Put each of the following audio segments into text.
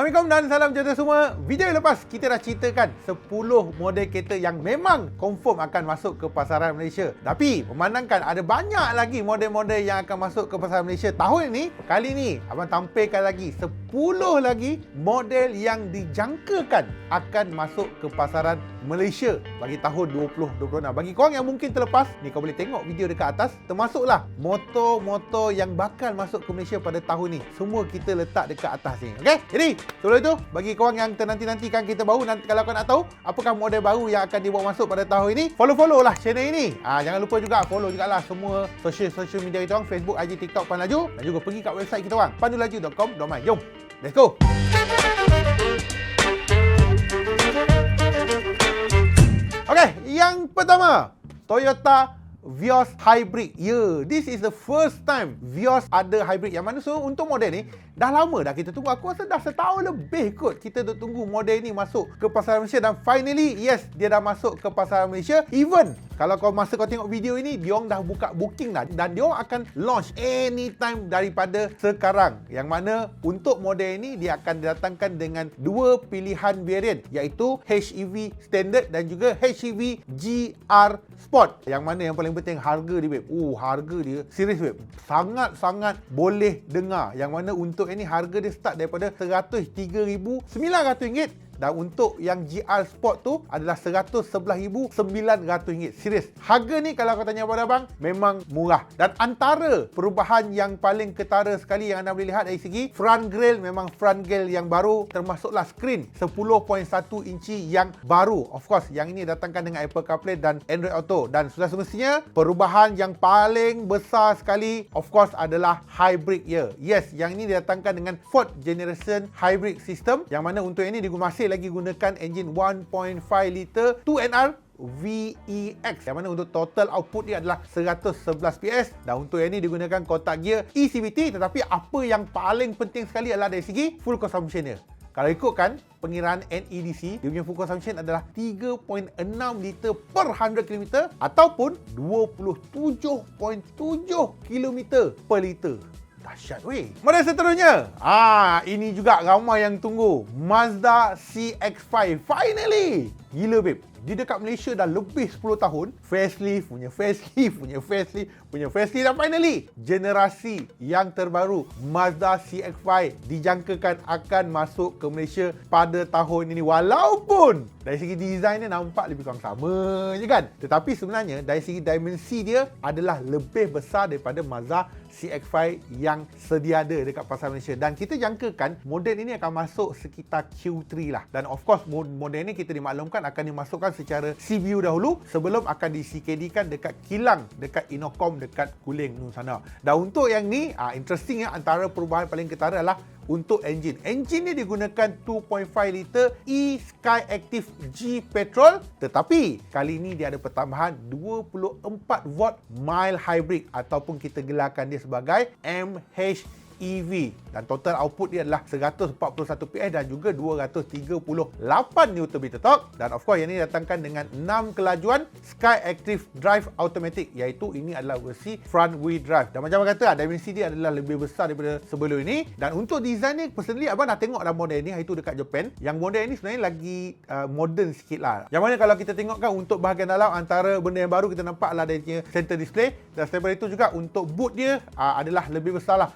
Assalamualaikum dan salam sejahtera semua. Video yang lepas kita dah ceritakan 10 model kereta yang memang confirm akan masuk ke pasaran Malaysia. Tapi memandangkan ada banyak lagi model-model yang akan masuk ke pasaran Malaysia tahun ini, kali ini abang tampilkan lagi 10 lagi model yang dijangkakan akan masuk ke pasaran Malaysia bagi tahun 2026. Bagi korang yang mungkin terlepas, ni kau boleh tengok video dekat atas, termasuklah motor-motor yang bakal masuk ke Malaysia pada tahun ni. Semua kita letak dekat atas ni. Okey? Jadi, sebelum itu, bagi korang yang ternanti-nantikan kita baru, nanti kalau kau nak tahu apakah model baru yang akan dibawa masuk pada tahun ini, follow-follow lah channel ini. Ah, jangan lupa juga follow jugalah semua social-social media kita orang, Facebook, IG, TikTok, Pan Laju dan juga pergi kat website kita orang, pandulaju.com.my. Jom, let's go! Okey, yang pertama, Toyota Vios Hybrid. Yeah, this is the first time Vios ada hybrid. Yang mana so untuk model ni dah lama dah kita tunggu. Aku rasa dah setahun lebih kot kita tunggu model ni masuk ke pasaran Malaysia dan finally yes dia dah masuk ke pasaran Malaysia. Even kalau kau masa kau tengok video ini, diorang dah buka booking dah dan diorang akan launch anytime daripada sekarang. Yang mana untuk model ini dia akan didatangkan dengan dua pilihan variant iaitu HEV Standard dan juga HEV GR Sport. Yang mana yang paling penting harga dia babe. Oh, harga dia serius babe. Sangat-sangat boleh dengar. Yang mana untuk ini harga dia start daripada RM103,900 dan untuk yang GR Sport tu adalah RM111,900. Serius. Harga ni kalau kau tanya pada abang, memang murah. Dan antara perubahan yang paling ketara sekali yang anda boleh lihat dari segi front grille memang front grille yang baru termasuklah screen 10.1 inci yang baru. Of course, yang ini datangkan dengan Apple CarPlay dan Android Auto. Dan sudah semestinya, perubahan yang paling besar sekali of course adalah hybrid ya. Yes, yang ini didatangkan dengan fourth generation hybrid system yang mana untuk ini masih lagi gunakan enjin 1.5 liter 2NR VEX yang mana untuk total output dia adalah 111 PS dan untuk yang ini digunakan kotak gear ECVT tetapi apa yang paling penting sekali adalah dari segi full consumption dia kalau ikutkan pengiraan NEDC, dia punya full consumption adalah 3.6 liter per 100 km ataupun 27.7 km per liter. Dahsyat weh. Model seterusnya. Ah, ini juga ramai yang tunggu. Mazda CX-5. Finally. Gila babe. Di dekat Malaysia dah lebih 10 tahun. Facelift, punya facelift, punya facelift, punya facelift. Dan finally, generasi yang terbaru Mazda CX-5 dijangkakan akan masuk ke Malaysia pada tahun ini. Walaupun dari segi design dia nampak lebih kurang sama je kan. Tetapi sebenarnya dari segi dimensi dia adalah lebih besar daripada Mazda CX-5 yang sedia ada dekat pasar Malaysia. Dan kita jangkakan model ini akan masuk sekitar Q3 lah. Dan of course model ini kita dimaklumkan akan dimasukkan secara CBU dahulu sebelum akan di CKD kan dekat kilang dekat Inocom dekat Kuling tu sana. Dan untuk yang ni ah interesting ya antara perubahan paling ketara adalah untuk enjin. Enjin ni digunakan 2.5 liter e-Sky Active G petrol tetapi kali ini dia ada pertambahan 24 volt mild hybrid ataupun kita gelarkan dia sebagai MH EV dan total output dia adalah 141 PS dan juga 238 Nm torque dan of course yang ini datangkan dengan 6 kelajuan Sky Active Drive Automatic iaitu ini adalah versi front wheel drive. Dan macam kata dimensi dia adalah lebih besar daripada sebelum ini. Dan untuk design ni personally abang dah tengok dah model ni iaitu dekat Japan. Yang model ni sebenarnya lagi uh, modern sikit lah. Yang mana kalau kita tengok kan untuk bahagian dalam antara benda yang baru kita nampak lah dari center display. Dan selain itu juga untuk boot dia uh, adalah lebih besar lah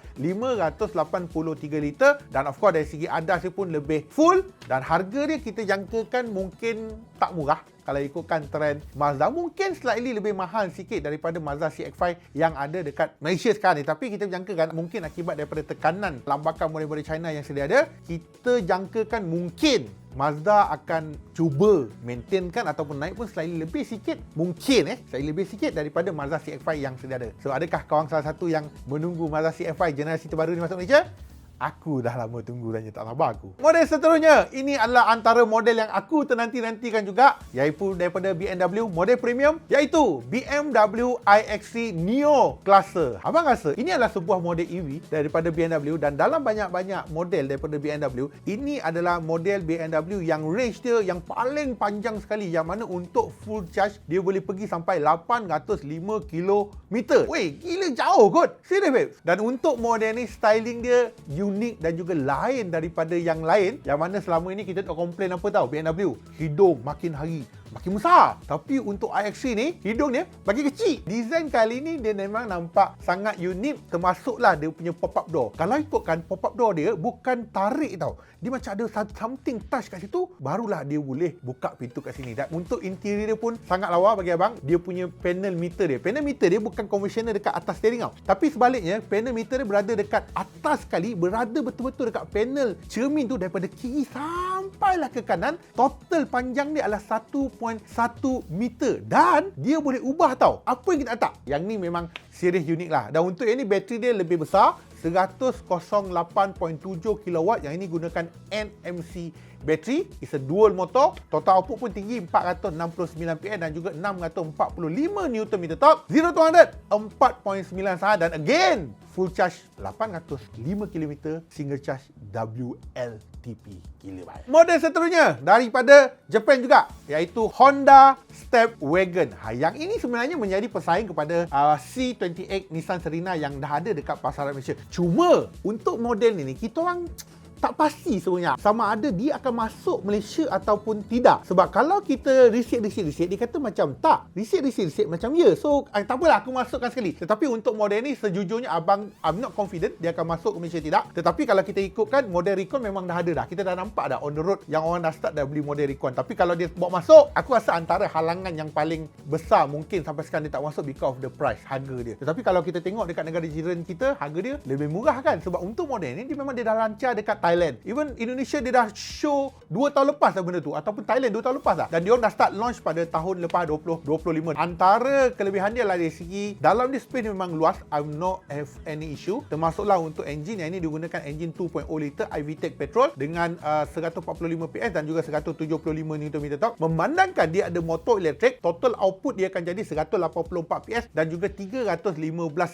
583 liter. Dan of course dari segi adas dia pun lebih full. Dan harga dia kita jangkakan mungkin tak murah kalau ikutkan trend Mazda mungkin slightly lebih mahal sikit daripada Mazda CX-5 yang ada dekat Malaysia sekarang ni. Tapi kita jangkakan mungkin akibat daripada tekanan lambakan model-model China yang sedia ada kita jangkakan mungkin Mazda akan cuba maintainkan ataupun naik pun slightly lebih sikit. Mungkin eh slightly lebih sikit daripada Mazda CX-5 yang sedia ada. So adakah kawan salah satu yang menunggu Mazda CX-5 generasi terbaru ni masuk Malaysia Aku dah lama tunggu dan tak sabar aku. Model seterusnya, ini adalah antara model yang aku ternanti-nantikan juga iaitu daripada BMW model premium iaitu BMW iX3 Neo Cluster. Abang rasa ini adalah sebuah model EV daripada BMW dan dalam banyak-banyak model daripada BMW, ini adalah model BMW yang range dia yang paling panjang sekali yang mana untuk full charge dia boleh pergi sampai 805 km. Weh, gila jauh kot. Serius babe. Dan untuk model ni styling dia unik dan juga lain daripada yang lain. Yang mana selama ini kita tak komplain apa tahu BMW hidung makin hari makin besar. Tapi untuk iX3 ni, hidung dia bagi kecil. Design kali ni dia memang nampak sangat unik termasuklah dia punya pop-up door. Kalau ikutkan pop-up door dia bukan tarik tau. Dia macam ada something touch kat situ, barulah dia boleh buka pintu kat sini. Dan untuk interior dia pun sangat lawa bagi abang. Dia punya panel meter dia. Panel meter dia bukan konvensional dekat atas steering tau. Tapi sebaliknya, panel meter dia berada dekat atas sekali, berada betul-betul dekat panel cermin tu daripada kiri sampailah ke kanan. Total panjang dia adalah 1.1 meter dan dia boleh ubah tau. Apa yang kita letak? Yang ni memang series unik lah. Dan untuk yang ni bateri dia lebih besar. 108.7 kW yang ini gunakan NMC battery is a dual motor. Total output pun tinggi 469 PS dan juga 645 Nm torque 0 to 100 4.9 saat dan again full charge 805 km single charge WLTP baik model seterusnya daripada Japan juga iaitu Honda Step Wagon. Ha, yang ini sebenarnya menjadi pesaing kepada uh, C28 Nissan Serena yang dah ada dekat pasaran Malaysia. Cuma untuk model ni kita orang tak pasti sebenarnya sama ada dia akan masuk Malaysia ataupun tidak. Sebab kalau kita riset-riset-riset dia kata macam tak. Riset-riset-riset macam ya. So eh, tak apalah aku masukkan sekali. Tetapi untuk model ni sejujurnya abang I'm not confident dia akan masuk ke Malaysia tidak. Tetapi kalau kita ikutkan model Recon memang dah ada dah. Kita dah nampak dah on the road yang orang dah start dah beli model Recon. Tapi kalau dia bawa masuk, aku rasa antara halangan yang paling besar mungkin sampai sekarang dia tak masuk because of the price, harga dia. Tetapi kalau kita tengok dekat negara jiran kita, harga dia lebih murah kan. Sebab untuk model ni dia memang dia dah lancar dekat Thailand Thailand. Even Indonesia dia dah show 2 tahun lepas dah benda tu ataupun Thailand 2 tahun lepas dah. Dan dia orang dah start launch pada tahun lepas 2025. Antara kelebihan dia lah dari segi dalam dia space memang luas. I'm not have any issue. Termasuklah untuk engine yang ini digunakan engine 2.0 liter iVTEC petrol dengan uh, 145 PS dan juga 175 Nm torque. Memandangkan dia ada motor elektrik, total output dia akan jadi 184 PS dan juga 315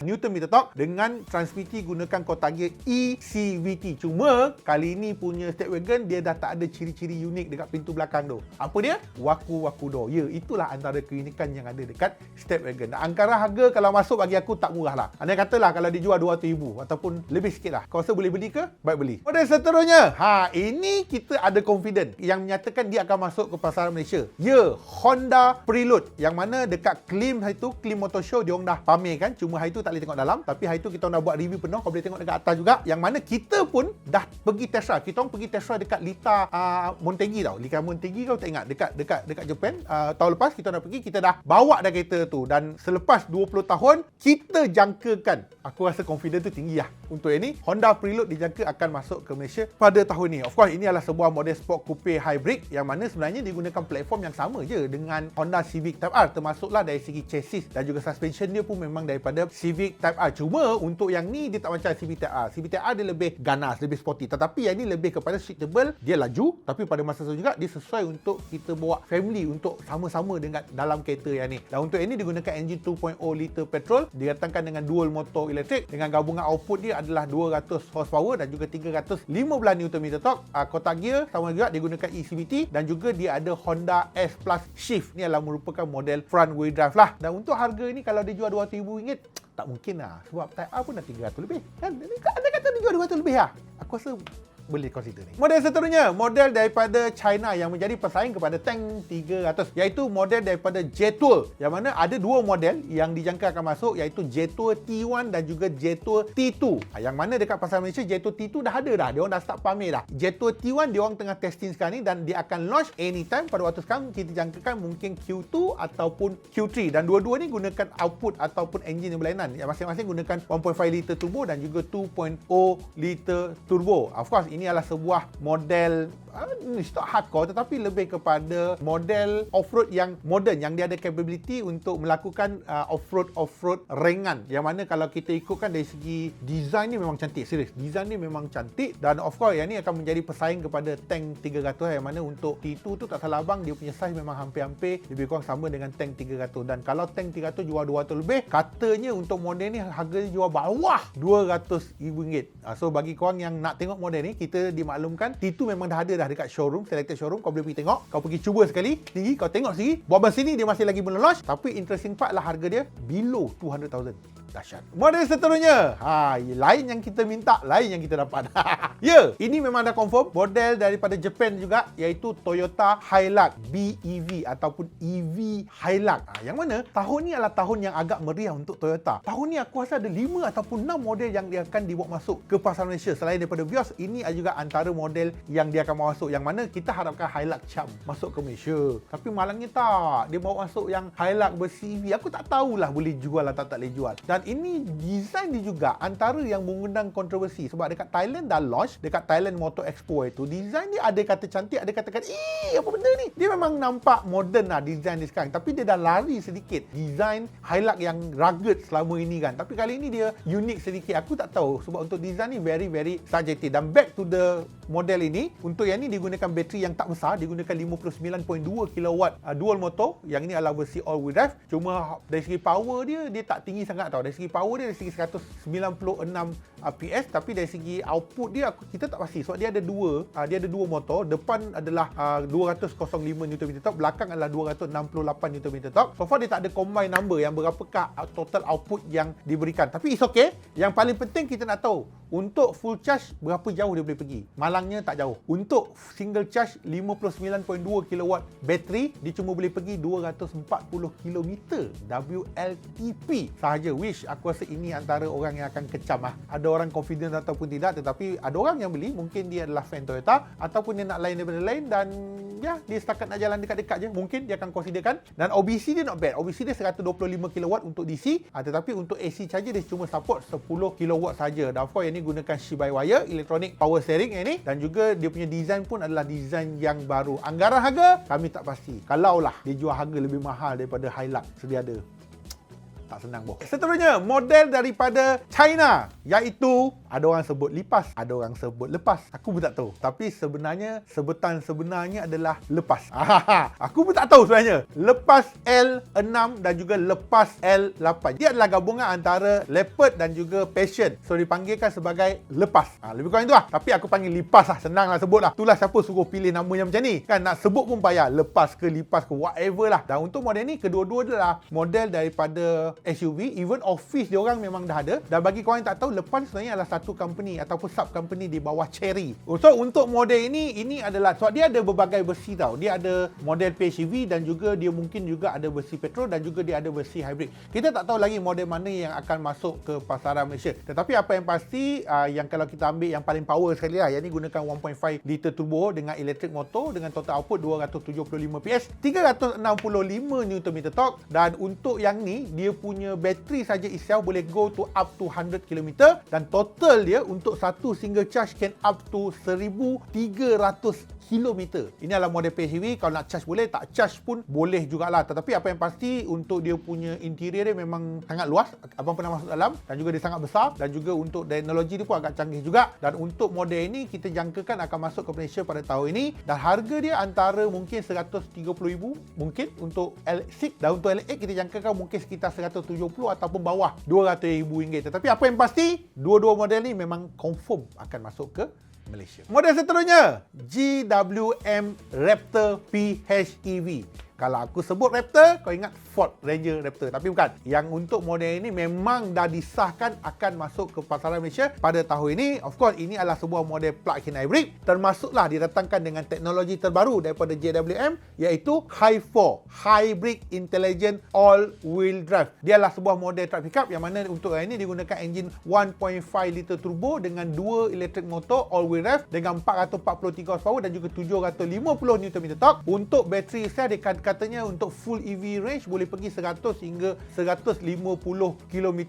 Nm torque dengan transmisi gunakan kotak gear ECVT. Cuma kali ini punya step wagon dia dah tak ada ciri-ciri unik dekat pintu belakang tu. Apa dia? Waku-waku door. Ya, itulah antara keunikan yang ada dekat step wagon. Angkara harga kalau masuk bagi aku tak murah lah. Anda katalah kalau dijual RM200,000 ataupun lebih sikit lah. Kau rasa boleh beli ke? Baik beli. Model seterusnya. Ha, ini kita ada confident yang menyatakan dia akan masuk ke pasaran Malaysia. Ya, Honda Prelude. Yang mana dekat Klim hari tu, Klim Motor Show dia orang dah pamer kan. Cuma hari tu tak boleh tengok dalam. Tapi hari tu kita dah buat review penuh. Kau boleh tengok dekat atas juga. Yang mana kita pun dah pergi drive. Kita orang pergi drive dekat Lita uh, Montegi tau. Lita Montegi kau tak ingat dekat dekat dekat Japan. Uh, tahun lepas kita dah pergi, kita dah bawa dah kereta tu dan selepas 20 tahun kita jangkakan. Aku rasa confident tu tinggi lah untuk ini. Honda Prelude dijangka akan masuk ke Malaysia pada tahun ini. Of course ini adalah sebuah model sport coupe hybrid yang mana sebenarnya digunakan platform yang sama je dengan Honda Civic Type R termasuklah dari segi chassis dan juga suspension dia pun memang daripada Civic Type R. Cuma untuk yang ni dia tak macam Civic Type R. Civic Type R dia lebih ganas, lebih sporty. Tetapi tapi yang ni lebih kepada suitable dia laju tapi pada masa itu juga dia sesuai untuk kita bawa family untuk sama-sama dengan dalam kereta yang ni dan untuk ini digunakan engine 2.0 liter petrol didatangkan dengan dual motor elektrik dengan gabungan output dia adalah 200 horsepower dan juga 315 Nm torque. Uh, kotak gear sama juga digunakan ECVT dan juga dia ada Honda S Plus Shift. Ni adalah merupakan model front wheel drive lah. Dan untuk harga ini kalau dia jual RM200,000 tak mungkin lah. Sebab Type R pun dah 300 lebih. Kan? Anda kata dia jual 200 lebih lah. Aku rasa boleh consider ni. Model seterusnya, model daripada China yang menjadi pesaing kepada Tank 300 iaitu model daripada J-Tour yang mana ada dua model yang dijangka akan masuk iaitu J-Tour T1 dan juga J-Tour T2. Ha, yang mana dekat pasar Malaysia J-Tour T2 dah ada dah. Dia orang dah start pamer dah. J-Tour T1 dia orang tengah testing sekarang ni dan dia akan launch anytime pada waktu sekarang kita jangkakan mungkin Q2 ataupun Q3 dan dua-dua ni gunakan output ataupun engine yang berlainan. Yang masing-masing gunakan 1.5 liter turbo dan juga 2.0 liter turbo. Of course, ini adalah sebuah model ini uh, hardcore tetapi lebih kepada model off-road yang modern yang dia ada capability untuk melakukan uh, off-road off-road ringan. Yang mana kalau kita ikutkan dari segi design ni memang cantik. Serius design ni memang cantik dan of course yang ni akan menjadi pesaing kepada tank 300 yang mana untuk T2 tu tak salah abang dia punya size memang hampir-hampir lebih kurang sama dengan tank 300 dan kalau tank 300 jual 200 lebih katanya untuk model ni harga jual bawah 200 ribu ringgit. Uh, so bagi korang yang nak tengok model ni kita kita dimaklumkan T2 memang dah ada dah dekat showroom, selected showroom. Kau boleh pergi tengok. Kau pergi cuba sekali. Tinggi, kau tengok sini. Buat sini dia masih lagi belum launch. Tapi interesting part lah harga dia below 200,000 dahsyat. Model seterusnya. Ha, lain yang kita minta, lain yang kita dapat. ya, yeah, ini memang dah confirm model daripada Japan juga iaitu Toyota Hilux BEV ataupun EV Hilux. Ha, yang mana tahun ni adalah tahun yang agak meriah untuk Toyota. Tahun ni aku rasa ada 5 ataupun 6 model yang dia akan dibawa masuk ke pasar Malaysia. Selain daripada Vios, ini juga antara model yang dia akan bawa masuk yang mana kita harapkan Hilux Cham masuk ke Malaysia. Tapi malangnya tak. Dia bawa masuk yang Hilux bersi EV. Aku tak tahulah boleh jual atau tak boleh jual. Dan dan ini design dia juga antara yang mengundang kontroversi. Sebab dekat Thailand dah launch dekat Thailand Motor Expo itu design dia ada kata cantik ada kata kata eh apa benda ni? Dia memang nampak modern lah design dia sekarang. Tapi dia dah lari sedikit. Design highlight yang rugged selama ini kan. Tapi kali ini dia unik sedikit. Aku tak tahu sebab untuk design ni very very subjektif dan back to the model ini untuk yang ni digunakan bateri yang tak besar digunakan 59.2 kW uh, dual motor. Yang ini adalah versi all wheel drive. Cuma dari segi power dia dia tak tinggi sangat tau. Dari segi power dia dari segi 196 uh, PS tapi dari segi output dia aku, kita tak pasti. Sebab dia ada dua uh, dia ada dua motor. Depan adalah uh, 205 Nm top. Belakang adalah 268 Nm top. So far dia tak ada combine number yang berapakah total output yang diberikan. Tapi it's okay. Yang paling penting kita nak tahu untuk full charge berapa jauh dia boleh pergi? Malangnya tak jauh. Untuk single charge 59.2 kW bateri dia cuma boleh pergi 240 km WLTP sahaja which aku rasa ini antara orang yang akan kecam lah. ada orang confident ataupun tidak tetapi ada orang yang beli mungkin dia adalah fan Toyota ataupun dia nak lain daripada lain dan ya dia setakat nak jalan dekat-dekat je mungkin dia akan considerkan. Dan OBC dia not bad. OBC dia 125 kW untuk DC ha, tetapi untuk AC charger dia cuma support 10 kW saja. Dan of course yang ni gunakan Shibai wire electronic power steering yang ni dan juga dia punya design pun adalah design yang baru. Anggaran harga kami tak pasti. Kalaulah dia jual harga lebih mahal daripada Hilux sedia ada tak senang boh. Seterusnya, model daripada China iaitu ada orang sebut lipas, ada orang sebut lepas. Aku pun tak tahu. Tapi sebenarnya sebutan sebenarnya adalah lepas. aku pun tak tahu sebenarnya. Lepas L6 dan juga lepas L8. Dia adalah gabungan antara leopard dan juga passion. So dipanggilkan sebagai lepas. Ha, lebih kurang itu lah. Tapi aku panggil lipas lah. Senang lah sebut lah. Itulah siapa suruh pilih nama yang macam ni. Kan nak sebut pun payah. Lepas ke lipas ke whatever lah. Dan untuk model ni kedua-dua adalah model daripada SUV even office dia orang memang dah ada. Dan bagi korang yang tak tahu Lepan sebenarnya adalah satu company ataupun sub company di bawah Cherry. So untuk model ini ini adalah sebab dia ada berbagai versi tau. Dia ada model PHEV dan juga dia mungkin juga ada versi petrol dan juga dia ada versi hybrid. Kita tak tahu lagi model mana yang akan masuk ke pasaran Malaysia. Tetapi apa yang pasti uh, yang kalau kita ambil yang paling power sekali lah yang ni gunakan 1.5 liter turbo dengan electric motor dengan total output 275 PS 365 Nm torque. Dan untuk yang ni dia punya punya bateri saja itself boleh go to up to 100 km dan total dia untuk satu single charge can up to 1300 km. Ini adalah model PHEV. Kalau nak charge boleh, tak charge pun boleh jugalah. Tetapi apa yang pasti untuk dia punya interior dia memang sangat luas. Abang pernah masuk dalam dan juga dia sangat besar dan juga untuk teknologi dia pun agak canggih juga. Dan untuk model ini kita jangkakan akan masuk ke Malaysia pada tahun ini dan harga dia antara mungkin 130,000 mungkin untuk L6 dan untuk L8 kita jangkakan mungkin sekitar 170 ataupun bawah 200,000 ringgit. Tetapi apa yang pasti dua-dua model ni memang confirm akan masuk ke Malaysia. Model seterusnya, GWM Raptor PHEV. Kalau aku sebut Raptor, kau ingat Ford Ranger Raptor. Tapi bukan. Yang untuk model ini memang dah disahkan akan masuk ke pasaran Malaysia pada tahun ini. Of course, ini adalah sebuah model plug-in hybrid. Termasuklah didatangkan dengan teknologi terbaru daripada JWM iaitu Hi4 Hybrid Intelligent All-Wheel Drive. Dia adalah sebuah model truck pickup yang mana untuk ini digunakan enjin 1.5 liter turbo dengan dua electric motor all-wheel drive dengan 443 horsepower dan juga 750 Nm torque. Untuk bateri saya dikatakan katanya untuk full EV range boleh pergi 100 hingga 150 km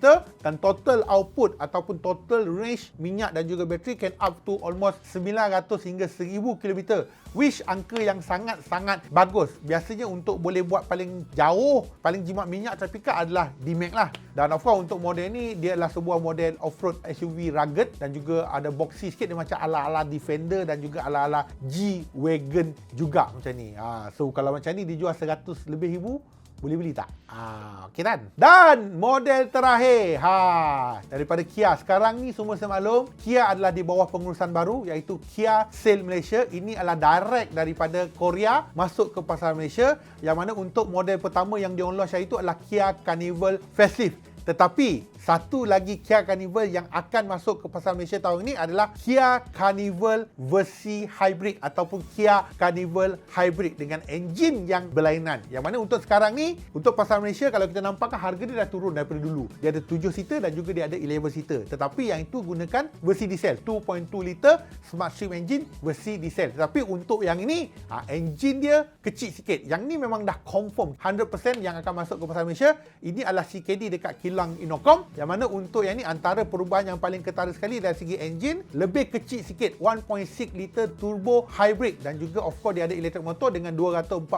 dan total output ataupun total range minyak dan juga bateri can up to almost 900 hingga 1000 km which angka yang sangat-sangat bagus. Biasanya untuk boleh buat paling jauh paling jimat minyak trafika adalah D-Max lah. Dan of course untuk model ni dia adalah sebuah model off-road SUV rugged dan juga ada boxy sikit dia macam ala-ala Defender dan juga ala-ala G-Wagon juga macam ni. Ha, so kalau macam ni dijual 100 lebih ribu Boleh beli tak? Ah, okey kan? Dan model terakhir, ha, daripada Kia sekarang ni semua saya maklum, Kia adalah di bawah pengurusan baru iaitu Kia Sale Malaysia. Ini adalah direct daripada Korea masuk ke pasar Malaysia yang mana untuk model pertama yang dia launch itu adalah Kia Carnival Facelift. Tetapi satu lagi Kia Carnival yang akan masuk ke pasar Malaysia tahun ini adalah Kia Carnival versi hybrid ataupun Kia Carnival hybrid dengan enjin yang berlainan. Yang mana untuk sekarang ni, untuk pasar Malaysia kalau kita nampak harga dia dah turun daripada dulu. Dia ada 7 seater dan juga dia ada 11 seater. Tetapi yang itu gunakan versi diesel 2.2 liter Smart Stream engine versi diesel. Tetapi untuk yang ini, ha, enjin dia kecil sikit. Yang ni memang dah confirm 100% yang akan masuk ke pasar Malaysia. Ini adalah CKD dekat kilang Inocom yang mana untuk yang ni antara perubahan yang paling ketara sekali dari segi enjin lebih kecil sikit 1.6 liter turbo hybrid. Dan juga of course dia ada elektrik motor dengan 245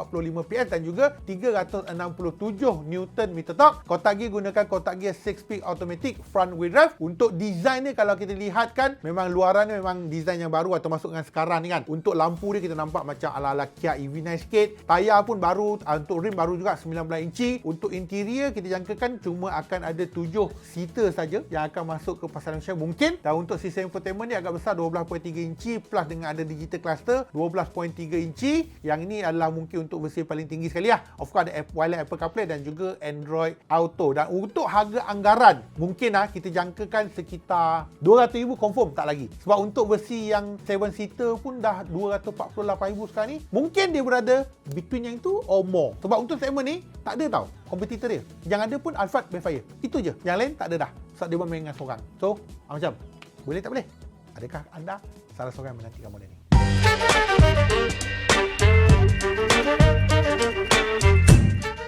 PS dan juga 367 Newton meter torque. Kotak gear gunakan kotak gear 6 speed automatic front wheel drive. Untuk design ni kalau kita lihat kan memang luaran ni memang design yang baru atau masuk dengan sekarang ni kan. Untuk lampu dia kita nampak macam ala-ala Kia EV9 sikit. Tayar pun baru ah, untuk rim baru juga 19 inci. Untuk interior kita jangkakan cuma akan ada 7 seater saja yang akan masuk ke pasaran Malaysia mungkin dan untuk sistem infotainment ni agak besar 12.3 inci plus dengan ada digital cluster 12.3 inci. Yang ini adalah mungkin untuk versi paling tinggi sekali lah. Of course ada wireless Apple CarPlay dan juga Android Auto. Dan untuk harga anggaran mungkin lah kita jangkakan sekitar 200,000 confirm tak lagi. Sebab untuk versi yang 7 seater pun dah 248,000 sekarang ni. Mungkin dia berada between yang itu or more. Sebab untuk segmen ni tak ada tau kompetitor dia. Yang ada pun Alphard Backfire. Itu je. Yang lain tak ada dah. Sebab dia bermain dengan seorang. So, ah, macam, boleh tak boleh? Adakah anda salah seorang menantikan model ni?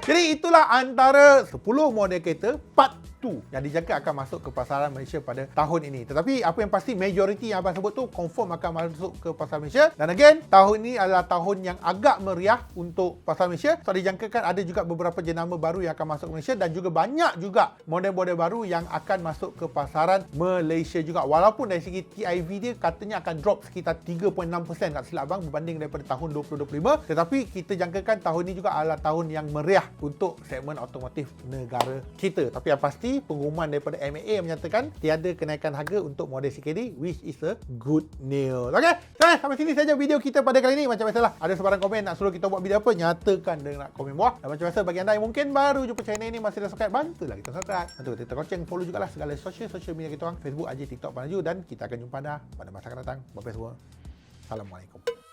Jadi itulah antara 10 model kereta part yang dijangka akan masuk ke pasaran Malaysia pada tahun ini. Tetapi apa yang pasti majoriti yang abang sebut tu confirm akan masuk ke pasaran Malaysia. Dan again, tahun ini adalah tahun yang agak meriah untuk pasaran Malaysia. So dijangkakan ada juga beberapa jenama baru yang akan masuk ke Malaysia dan juga banyak juga model-model baru yang akan masuk ke pasaran Malaysia juga. Walaupun dari segi TIV dia katanya akan drop sekitar 3.6% kat silap abang berbanding daripada tahun 2025. Tetapi kita jangkakan tahun ini juga adalah tahun yang meriah untuk segmen otomotif negara kita. Tapi yang pasti pengumuman daripada MAA menyatakan tiada kenaikan harga untuk model CKD which is a good news. Okey, so, sampai sini saja video kita pada kali ini. Macam biasalah, ada sebarang komen nak suruh kita buat video apa, nyatakan dengan komen bawah. Dan macam biasa bagi anda yang mungkin baru jumpa channel ini masih dah subscribe, bantulah kita subscribe. Bantu kita konceng, follow jugalah segala sosial media kita orang, Facebook, IG, TikTok, Panaju dan kita akan jumpa anda pada masa akan datang. Bye semua. Assalamualaikum.